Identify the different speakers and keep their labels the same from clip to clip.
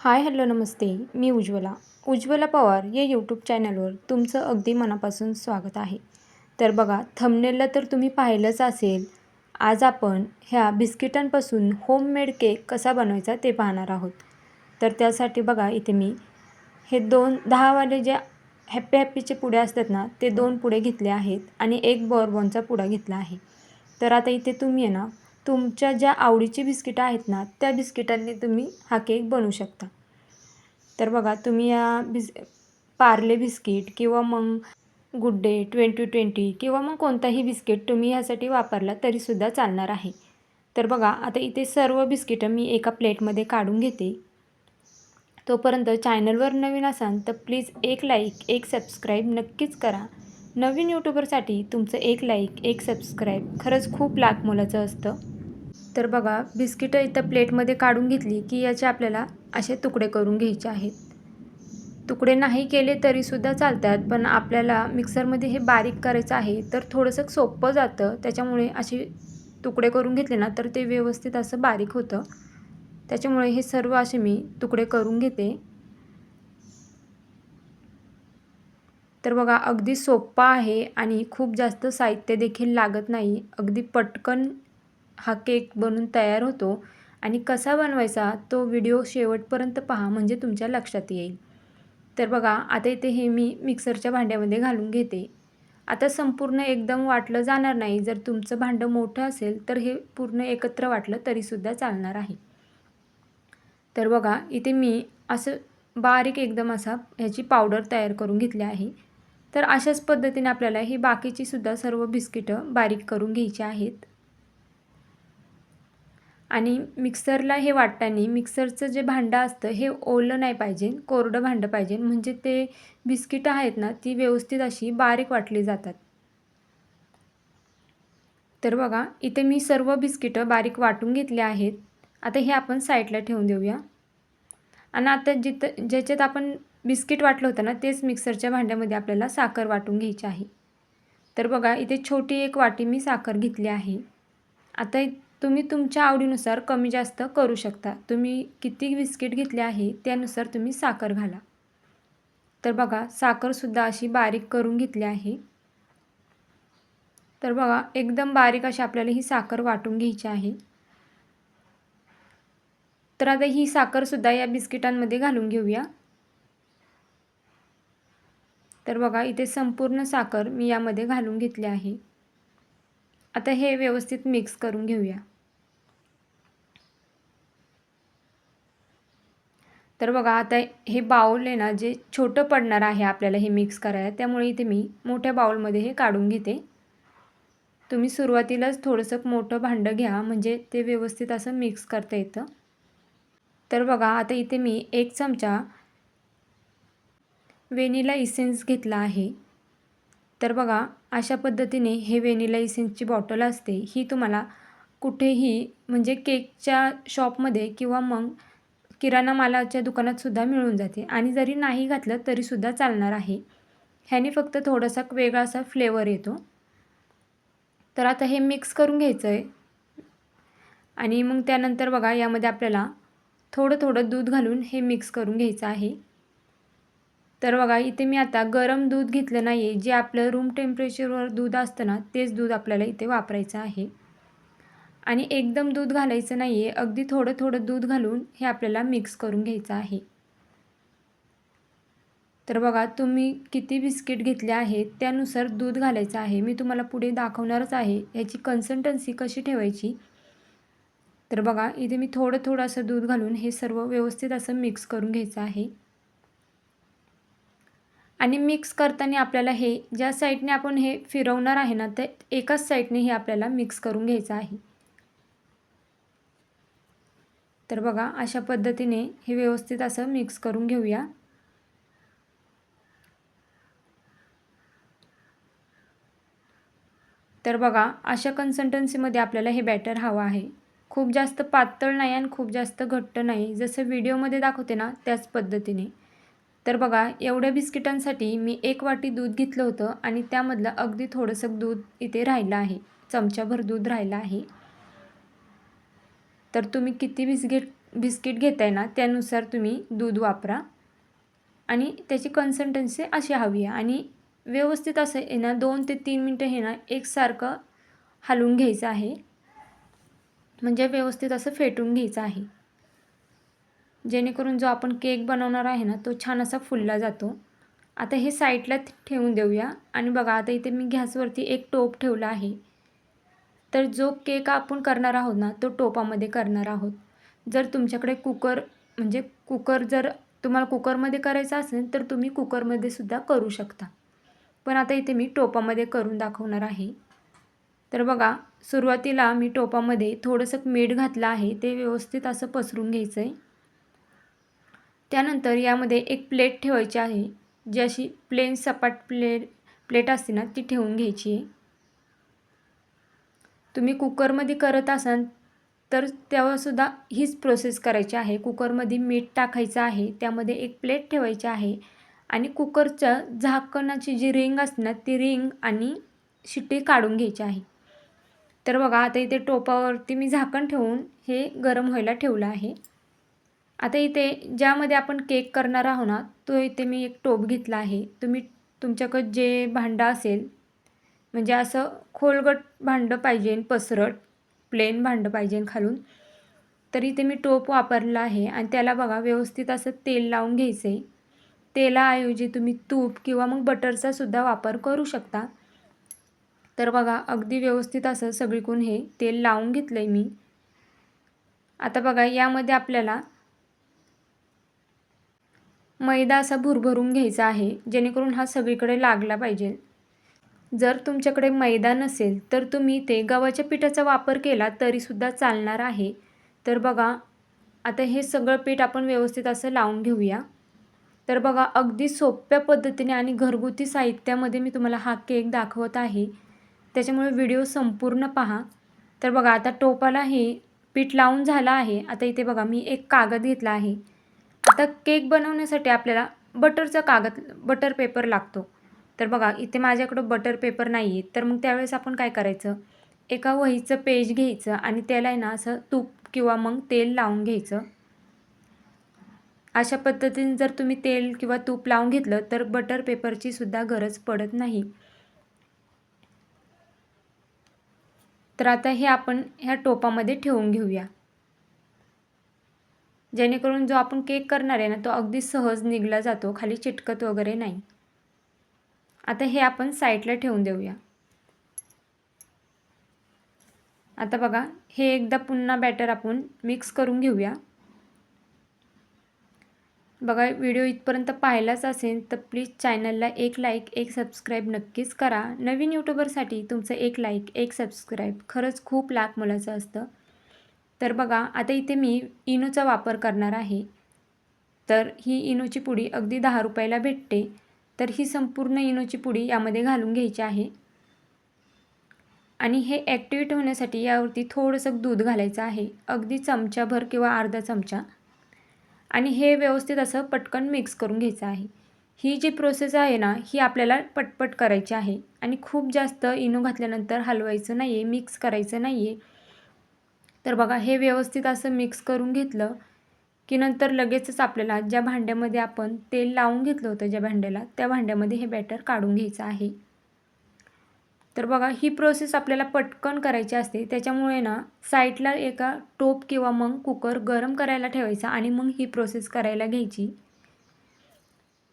Speaker 1: हाय hello नमस्ते. मी उज्ज्वला. उज्ज्वला पवार या यूट्यूब चॅनलवर तुमचं अगदी मनापासून स्वागत आहे. तर बघा थंबनेलला तर तुम्ही पाहिलंच असेल. आज आपण ह्या बिस्किटांपासून होममेड केक कसा बनवायचा ते पाहणार आहोत. तर त्यासाठी बघा इथे मी हे दोन दहावाले जे हॅप्पी हॅप्पीचे पुडे असतात ना ते दोन पुडे घेतले आहेत आणि एक बॉर्बॉनचा पुडा घेतला आहे. तर आता इथे तुम्ही आहे ना तुमच्या ज्या आवडीची बिस्किटं आहेत ना त्या बिस्किटांनी तुम्ही हा केक बनवू शकता. तर बघा तुम्ही या बिस् पार्ले बिस्किट किंवा मग गुड डे ट्वेंटी ट्वेंटी किंवा मग कोणताही बिस्किट तुम्ही ह्यासाठी वापरला तरीसुद्धा चालणार आहे. तर बघा आता इथे सर्व बिस्किटं मी एका प्लेटमध्ये काढून घेते. तोपर्यंत चॅनलवर नवीन असाल तर प्लीज एक लाईक एक सबस्क्राईब नक्कीच करा. नवीन यूट्यूबरसाठी तुमचं एक लाईक एक सबस्क्राईब खरंच खूप लाख मोलाचं असतं. तर बघा बिस्किटं इथं प्लेटमध्ये काढून घेतली की याचे आपल्याला असे तुकडे करून घ्यायचे आहेत. तुकडे नाही केले तरीसुद्धा चालतात पण आपल्याला मिक्सरमध्ये हे बारीक करायचं आहे तर थोडंसं सोपं जातं. त्याच्यामुळे असे तुकडे करून घेतले ना तर ते व्यवस्थित असं बारीक होतं. त्याच्यामुळे हे सर्व असे मी तुकडे करून घेते. तर बघा अगदी सोप्पा आहे आणि खूप जास्त साहित्य देखील लागत नाही. अगदी पटकन हा केक बनून तयार होतो आणि कसा बनवायचा तो व्हिडिओ शेवटपर्यंत पहा म्हणजे तुमच्या लक्षात येईल. तर बघा आता इथे हे मी मिक्सरच्या भांड्यामध्ये घालून घेते. आता संपूर्ण एकदम वाटलं जाणार नाही. जर तुमचं भांडं मोठं असेल तर हे पूर्ण एकत्र वाटलं तरीसुद्धा चालणार आहे. तर बघा इथे मी असं बारीक एकदम असा ह्याची पावडर तयार करून घेतली आहे. तर अशाच पद्धतीने आपल्याला ही बाकीचीसुद्धा सर्व बिस्किटं बारीक करून घ्यायची आहेत. आणि मिक्सरला हे वाटताना मिक्सरचं जे भांडं असतं हे ओलं नाही पाहिजे कोरडं भांडं पाहिजे. म्हणजे ते बिस्किटं आहेत ना ती व्यवस्थित अशी बारीक वाटली जातात. तर बघा इथे मी सर्व बिस्किटं बारीक वाटून घेतली आहेत. आता हे आपण साईडला ठेवून देऊया. आणि आता जिथं ज्याच्यात आपण बिस्किट वाटलं होतं ना तेच मिक्सरच्या भांड्यामध्ये आपल्याला साखर वाटून घ्यायची आहे. तर बघा इथे छोटी एक वाटी मी साखर घेतली आहे. आता तुम्ही तुमच्या आवडीनुसार कमी जास्त करू शकता. तुम्ही किती बिस्किट घेतले आहे त्यानुसार तुम्ही साखर घाला. तर बघा साखरसुद्धा अशी बारीक करून घेतली आहे. तर बघा एकदम बारीक अशी आपल्याला ही साखर वाटून घ्यायची आहे. तर आता ही साखरसुद्धा या बिस्किटांमध्ये घालून घेऊया. तर बघा इथे संपूर्ण साखर मी यामध्ये घालून घेतली आहे. आता हे व्यवस्थित मिक्स करून घेऊया. तर बघा आता हे बाऊल आहे ना जे छोटं पडणार आहे आपल्याला हे मिक्स करायला त्यामुळे इथे मी मोठ्या बाऊलमध्ये हे काढून घेते. तुम्ही सुरुवातीलाच थोडंसं मोठं भांडं घ्या म्हणजे ते व्यवस्थित असं मिक्स करता येतं. तर बघा आता इथे मी एक चमचा वेनिला इसेन्स घेतला आहे. तर बघा अशा पद्धतीने हे वेनिला इसेन्सची बॉटल असते. ही तुम्हाला कुठेही म्हणजे केकच्या शॉपमध्ये किंवा मग किराणा मालाच्या दुकानातसुद्धा मिळून जाते. आणि जरी नाही घातलं तरीसुद्धा चालणार आहे. ह्याने फक्त थोडासा वेगळा असा फ्लेवर येतो. तर आता हे मिक्स करून घ्यायचं आहे आणि मग त्यानंतर बघा यामध्ये आपल्याला थोडं थोडं दूध घालून हे मिक्स करून घ्यायचं आहे. तर बघा इथे मी आता गरम दूध घेतलं नाही आहे जे आपलं रूम टेम्परेचरवर दूध असतं ना तेच दूध आपल्याला इथे वापरायचं आहे. आणि एकदम दूध घालायचं नाही आहे अगदी थोडं थोडं दूध घालून हे आपल्याला मिक्स करून घ्यायचं आहे. तर बघा तुम्ही किती बिस्किट घेतले आहेत त्यानुसार दूध घालायचं आहे. मी तुम्हाला पुढे दाखवणारच आहे. याची कन्सिस्टन्सी कशी ठेवायची? तर बघा इथे मी थोडं थोडं असं दूध घालून हे सर्व व्यवस्थित असं मिक्स करून घ्यायचं आहे. आणि मिक्स करताना आपल्याला हे ज्या साईडने आपण हे फिरवणार आहे ना ते एकाच साईडने हे आपल्याला मिक्स करून घ्यायचं आहे. तर बघा अशा पद्धतीने हे व्यवस्थित असं मिक्स करून घेऊया. तर बघा अशा कन्सल्टन्सीमध्ये आपल्याला हे बॅटर हवं आहे. खूप जास्त पातळ नाही आणि खूप जास्त घट्ट नाही. जसं व्हिडिओमध्ये दाखवते ना त्याच पद्धतीने. तर बघा एवढ्या बिस्किटांसाठी मी एक वाटी दूध घेतलं होतं आणि त्यामधलं अगदी थोडंसं दूध इथे राहिलं आहे. चमच्याभर दूध राहिलं आहे. तर तुम्ही किती बिस्किट बिस्किट घेताय ना त्यानुसार तुम्ही दूध वापरा. आणि त्याची कन्सिस्टन्सी अशी हवी आहे. आणि व्यवस्थित असं आहे ना दोन ते तीन मिनटं हे ना एकसारखं हलवून घ्यायचं आहे. म्हणजे व्यवस्थित असं फेटून घ्यायचं आहे. जेणेकरून जो आपण केक बनवणार आहे ना तो छान असा फुलला जातो. आता हे साईडला ठेवून देऊया. आणि बघा आता इथे मी गॅसवरती एक टोप ठेवला आहे. तर जो केक आपण करणार आहोत ना तो टोपामध्ये करणार आहोत. जर तुमच्याकडे कुकर म्हणजे कुकर जर तुम्हाला कुकरमध्ये करायचं असेल तर तुम्ही कुकरमध्ये सुद्धा करू शकता. पण आता इथे मी टोपामध्ये करून दाखवणार आहे. तर बघा सुरुवातीला मी टोपामध्ये थोडंसं मीठ घातलं आहे. ते व्यवस्थित असं पसरून घ्यायचं आहे त्यानंतर यामध्ये एक प्लेट ठेवायची आहे जी अशी प्लेन सपाट प्लेट प्लेट असते ना ती ठेवून घ्यायची आहे. तुम्ही कुकरमध्ये करत असाल तर तेव्हासुद्धा हीच प्रोसेस करायची आहे. कुकरमध्ये मीठ टाकायचं आहे त्यामध्ये एक प्लेट ठेवायची आहे आणि कुकरच्या झाकणाची जी रिंग असते ना ती रिंग आणि शिट्टी काढून घ्यायची आहे. तर बघा आता इथे टोपावरती मी झाकण ठेवून हे गरम व्हायला ठेवलं आहे. आता इथे ज्यामध्ये आपण केक करणार आहो ना तो इथे मी एक टोप घेतला आहे. तुम्ही तुमच्याकडं जे भांडं असेल म्हणजे असं खोलगट भांडं पाहिजे पसरट प्लेन भांडं पाहिजे खालून तर इथे मी टोप वापरला आहे. आणि त्याला बघा व्यवस्थित असं तेल लावून घ्यायचं आहे तेलाऐवजी तुम्ही तूप किंवा मग बटरचा सुद्धा वापर करू शकता. तर बघा अगदी व्यवस्थित असं सगळीकडून हे तेल लावून घेतलं आहे मी. आता बघा यामध्ये आपल्याला मैदा असा भुरभरून घ्यायचा आहे जेणेकरून हा सगळीकडे लागला पाहिजे. जर तुमच्याकडे मैदा नसेल तर तुम्ही ते गव्हाच्या पिठाचा वापर केला तरीसुद्धा चालणार आहे. तर बघा आता हे सगळं पीठ आपण व्यवस्थित असं लावून घेऊया. तर बघा अगदी सोप्या पद्धतीने आणि घरगुती साहित्यामध्ये मी तुम्हाला हा केक दाखवत आहे. त्याच्यामुळे व्हिडिओ संपूर्ण पहा. तर बघा आता टोपाला हे पीठ लावून झालं आहे. आता इथे बघा मी एक कागद घेतला आहे. आता केक बनवण्यासाठी आपल्याला बटरचा कागद बटर पेपर लागतो. तर बघा इथे माझ्याकडं बटर पेपर नाही आहे तर मग त्यावेळेस आपण काय करायचं? एका वहीचं पेज घ्यायचं आणि त्याला आहे ना असं तूप किंवा मग तेल लावून घ्यायचं. अशा पद्धतीने जर तुम्ही तेल किंवा तूप लावून घेतलं तर बटर पेपरची सुद्धा गरज पडत नाही. तर आता हे आपण ह्या टोपामध्ये ठेवून घेऊया. जेणेकरून जो आपण केक करणार आहे ना तो अगदी सहज निघला जातो खाली चिटकत वगैरे नाही. आता हे आपण साईडला ठेवून देऊया. आता बघा हे एकदा पुन्हा बॅटर आपण मिक्स करून घेऊया. बघा व्हिडिओ इथपर्यंत पाहिलाच असेल तर प्लीज चॅनलला एक लाईक एक सबस्क्राईब नक्कीच करा. नवीन यूट्यूबरसाठी तुमचं एक लाईक एक सबस्क्राईब खरंच खूप लाख मुलाचं असतं. तर बघा आता इथे मी इनोचा वापर करणार आहे. तर ही इनोची पुडी अगदी दहा रुपयाला भेटते. तर ही संपूर्ण इनोची पुडी यामध्ये घालून घ्यायची आहे. आणि हे ॲक्टिवेट होण्यासाठी यावरती थोडंसं दूध घालायचं आहे. अगदी चमचाभर किंवा अर्धा चमचा. आणि हे व्यवस्थित असं पटकन मिक्स करून घ्यायचं आहे. ही जी प्रोसेस आहे ना ही आपल्याला पटपट करायची आहे. आणि खूप जास्त इनो घातल्यानंतर हलवायचं नाही आहे मिक्स करायचं नाही आहे तर बघा हे व्यवस्थित असं मिक्स करून घेतलं की नंतर लगेचच आपल्याला ज्या भांड्यामध्ये आपण तेल लावून घेतलं होतं ज्या भांड्याला त्या भांड्यामध्ये हे बॅटर काढून घ्यायचं आहे. तर बघा ही प्रोसेस आपल्याला पटकन करायची असते. त्याच्यामुळे ना साईडला एका टोप किंवा मग कुकर गरम करायला ठेवायचा आणि मग ही प्रोसेस करायला घ्यायची.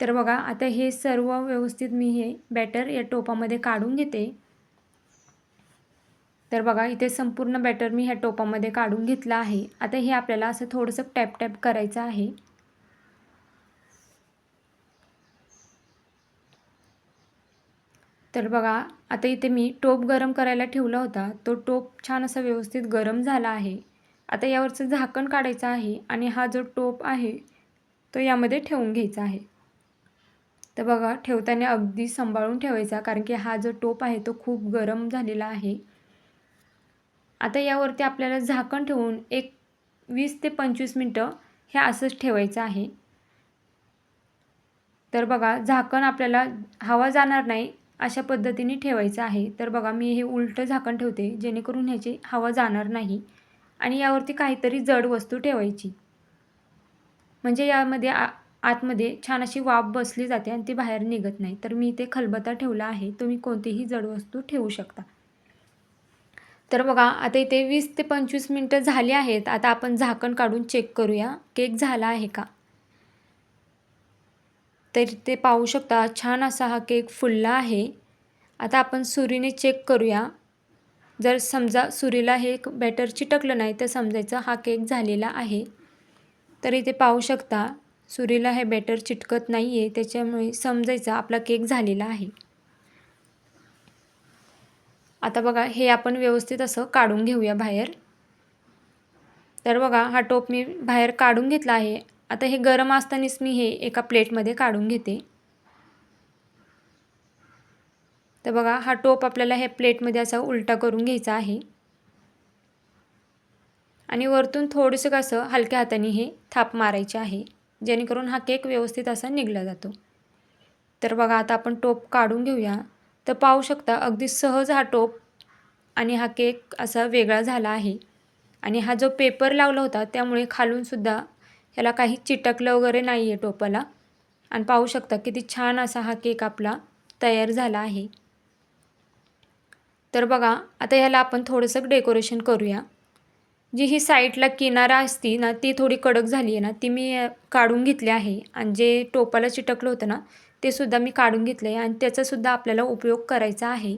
Speaker 1: तर बघा आता हे सर्व व्यवस्थित मी हे बॅटर या टोपामध्ये काढून घेते. तर बघा इथे संपूर्ण बॅटर मी ह्या टोपामध्ये काढून घेतलं आहे. आता हे आपल्याला असं थोडंसं टॅप टॅप करायचं आहे. तर बघा आता इथे मी टोप गरम करायला ठेवला होता. तो टोप छान असा व्यवस्थित गरम झाला आहे. आता यावरचं झाकण काढायचं आहे आणि हा जो टोप आहे तो यामध्ये ठेवून घ्यायचा आहे. तर बघा ठेवताना अगदी सांभाळून ठेवायचा कारण की हा जो टोप आहे तो खूप गरम झालेला आहे. आता यावरती आपल्याला झाकण ठेवून एक वीस ते पंचवीस मिनटं हे असंच ठेवायचं आहे. तर बघा झाकण आपल्याला हवा जाणार नाही अशा पद्धतीने ठेवायचं आहे. तर बघा मी हे उलटं झाकण ठेवते जेणेकरून ह्याची हवा जाणार नाही आणि यावरती काहीतरी जड वस्तू ठेवायची. म्हणजे यामध्ये आ आतमध्ये छान अशी वाफ बसली जाते आणि ती बाहेर निघत नाही. तर मी इथे खलबत्ता ठेवला आहे. तुम्ही कोणतीही जड वस्तू ठेवू शकता. तर बघा आता इथे वीस ते पंचवीस मिनटं झाली आहेत. आता आपण झाकण काढून चेक करूया. केक झाला आहे का? तर ते पाहू शकता छान असा हा केक फुलला आहे. आता आपण सुरीने चेक करूया. जर समजा सुरीला हे बॅटर चिटकलं नाही तर समजायचं हा केक झालेला आहे. तर इथे पाहू शकता सुरीला हे बॅटर चिटकत नाही आहे त्याच्यामुळे समजायचं आपला केक झालेला आहे. आता बघा हे आपण व्यवस्थित असं काढून घेऊया बाहेर. तर बघा हा टोप मी बाहेर काढून घेतला आहे. आता हे गरम असतानाच मी हे एका प्लेटमध्ये काढून घेते. तर बघा हा टोप आपल्याला हे प्लेटमध्ये असा उलटा करून घ्यायचा आहे. आणि वरतून थोडंसं कसं हलक्या हाताने हे थाप मारायचे आहे जेणेकरून हा केक व्यवस्थित असा निघला जातो. तर बघा आता आपण टोप काढून घेऊया. तर पाहू शकता अगदी सहज हा टोप आणि हा केक असा वेगळा झाला आहे. आणि हा जो पेपर लावला होता त्यामुळे खालूनसुद्धा ह्याला काही चिटकलं वगैरे नाही आहे टोपाला. आणि पाहू शकता किती छान असा हा केक आपला तयार झाला आहे. तर बघा आता ह्याला आपण थोडंसं डेकोरेशन करूया. जी ही साईडला किनारा असती ना ती थोडी कडक झाली आहे ना ती मी काढून घेतली आहे. आणि जे टोपाला चिटकलं होतं ना ते सुद्धा मी काढून घेतलं आहे आणि त्याचासुद्धा आपल्याला उपयोग करायचा आहे.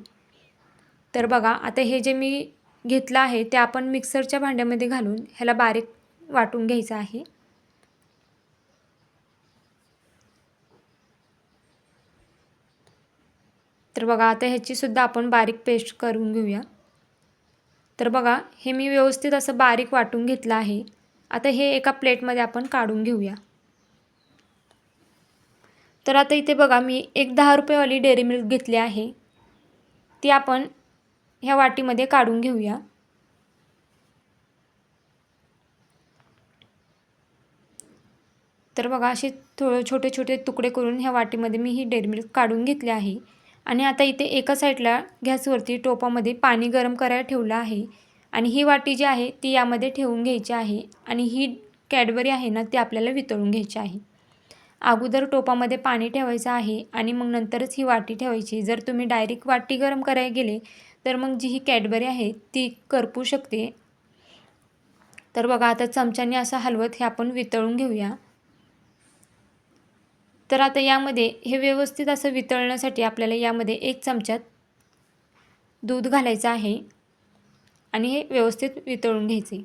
Speaker 1: तर बघा आता हे जे मी घेतलं आहे ते आपण मिक्सरच्या भांड्यामध्ये घालून ह्याला बारीक वाटून घ्यायचं आहे. तर बघा आता ह्याचीसुद्धा आपण बारीक पेस्ट करून घेऊया. तर बघा हे मी व्यवस्थित असं बारीक वाटून घेतलं आहे. आता हे एका प्लेटमध्ये आपण काढून घेऊया. तर आता इथे बघा मी एक दहा रुपयेवाली डेअरी मिल्क घेतली आहे. ती आपण ह्या वाटीमध्ये काढून घेऊया. तर बघा असे थोडे छोटे छोटे तुकडे करून ह्या वाटीमध्ये मी ही डेअरी मिल्क काढून घेतली आहे. आणि आता इथे एका साईडला गॅसवरती टोपामध्ये पाणी गरम करायला ठेवलं आहे. आणि ही वाटी जी आहे ती यामध्ये ठेवून घ्यायची आहे. आणि ही कॅडबरी आहे ना ती आपल्याला वितळून घ्यायची आहे. अगोदर टोपामध्ये पाणी ठेवायचं आहे आणि मग नंतरच ही वाटी ठेवायची. जर तुम्ही डायरेक्ट वाटी गरम करायला गेले तर मग जी ही कॅडबरी आहे ती करपू शकते. तर बघा आता चमच्याने असं हलवत हे आपण वितळून घेऊया. तर आता यामध्ये हे व्यवस्थित असं वितळण्यासाठी आपल्याला यामध्ये एक चमच्यात दूध घालायचं आहे आणि हे व्यवस्थित वितळून घ्यायचे.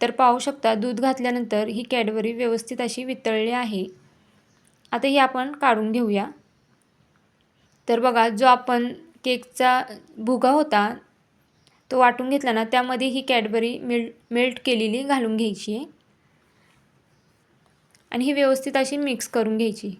Speaker 1: तर पाहू शकता दूध घातल्यानंतर ही कॅडबरी व्यवस्थित अशी वितळली आहे. आता ही आपण काढून घेऊया. तर बघा जो आपण केकचा भुगा होता तो वाटून घेतला ना त्यामध्ये ही कॅडबरी मिल मेल्ट केलेली घालून घ्यायची आहे. आणि ही व्यवस्थित अशी मिक्स करून घ्यायची.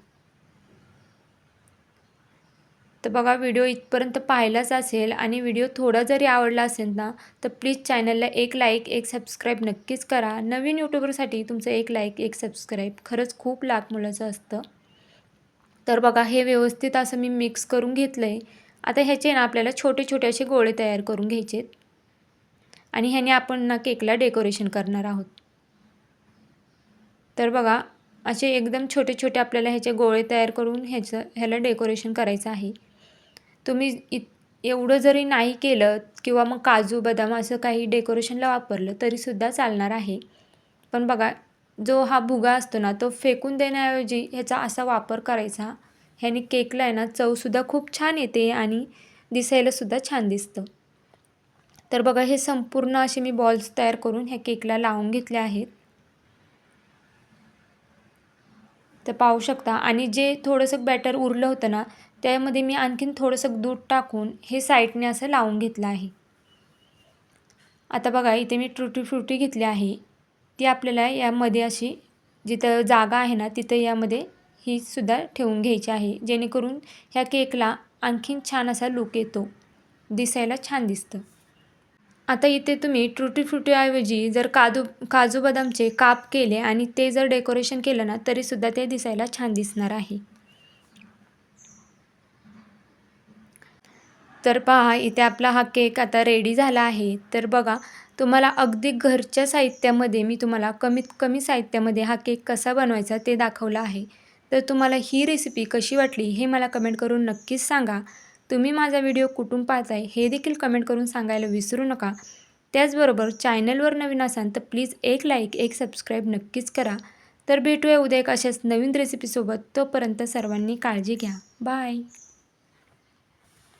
Speaker 1: तर बघा व्हिडिओ इथपर्यंत पाहिलाच असेल आणि व्हिडिओ थोडा जरी आवडला असेल ना तर प्लीज चॅनलला एक लाईक एक सबस्क्राईब नक्कीच करा. नवीन यूट्यूबरसाठी तुमचं एक लाईक एक सबस्क्राईब खरंच खूप लाख मुलाचं असतं. तर बघा हे व्यवस्थित असं मी मिक्स करून घेतलं आहे आता ह्याचे ना आपल्याला छोटे छोटे असे गोळे तयार करून घ्यायचे आणि ह्याने आपण ना केकला डेकोरेशन करणार आहोत. तर बघा असे एकदम छोटे छोटे आपल्याला ह्याचे गोळे तयार करून ह्याचं ह्याला डेकोरेशन करायचं आहे. तुम्ही इत एवढं जरी नाही केलं किंवा मग काजू बदाम असं काही डेकोरेशनला वापरलं तरीसुद्धा चालणार आहे. पण बघा जो हा भुगा असतो ना तो फेकून देण्याऐवजी ह्याचा असा वापर करायचा ह्याने केकला आहे ना चवसुद्धा खूप छान येते आणि दिसायलासुद्धा छान दिसतं. तर बघा हे संपूर्ण असे मी बॉल्स तयार करून ह्या केकला लावून घेतले आहेत. तर पाहू शकता. आणि जे थोडंसं बॅटर उरलं होतं ना त्यामध्ये मी आणखीन थोडंसं दूध टाकून हे साईडने असं लावून घेतलं आहे. आता बघा इथे मी ट्रुटी फ्रुटी घेतली आहे. ती आपल्याला यामध्ये अशी जिथं जागा आहे ना तिथं यामध्ये ही सुद्धा ठेवून घ्यायची आहे. जेणेकरून ह्या केकला आणखीन छान असा लुक येतो. दिसायला छान दिसतं. आता इथे तुम्ही ट्रुटी फ्रुटीऐवजी जर काजू काजू बदामचे काप केले आणि ते जर डेकोरेशन केलं ना तरीसुद्धा ते दिसायला छान दिसणार आहे. तर पहा इथे आपला हा केक आता रेडी झाला आहे. तर बघा तुम्हाला अगदी घरच्या साहित्यामध्ये मी तुम्हाला कमीत कमी साहित्यामध्ये हा केक कसा बनवायचा ते दाखवला आहे. तर तुम्हाला ही रेसिपी कशी वाटली हे मला कमेंट करून नक्कीच सांगा. तुम्ही माझा व्हिडिओ कुठून पाहताय हे देखील कमेंट करून सांगायला विसरू नका. त्याचबरोबर चॅनलवर नवीन असाल तर प्लीज एक लाईक एक सबस्क्राईब नक्कीच करा. तर भेटूया उद्या एक अशाच नवीन रेसिपीसोबत तोपर्यंत सर्वांनी काळजी घ्या. बाय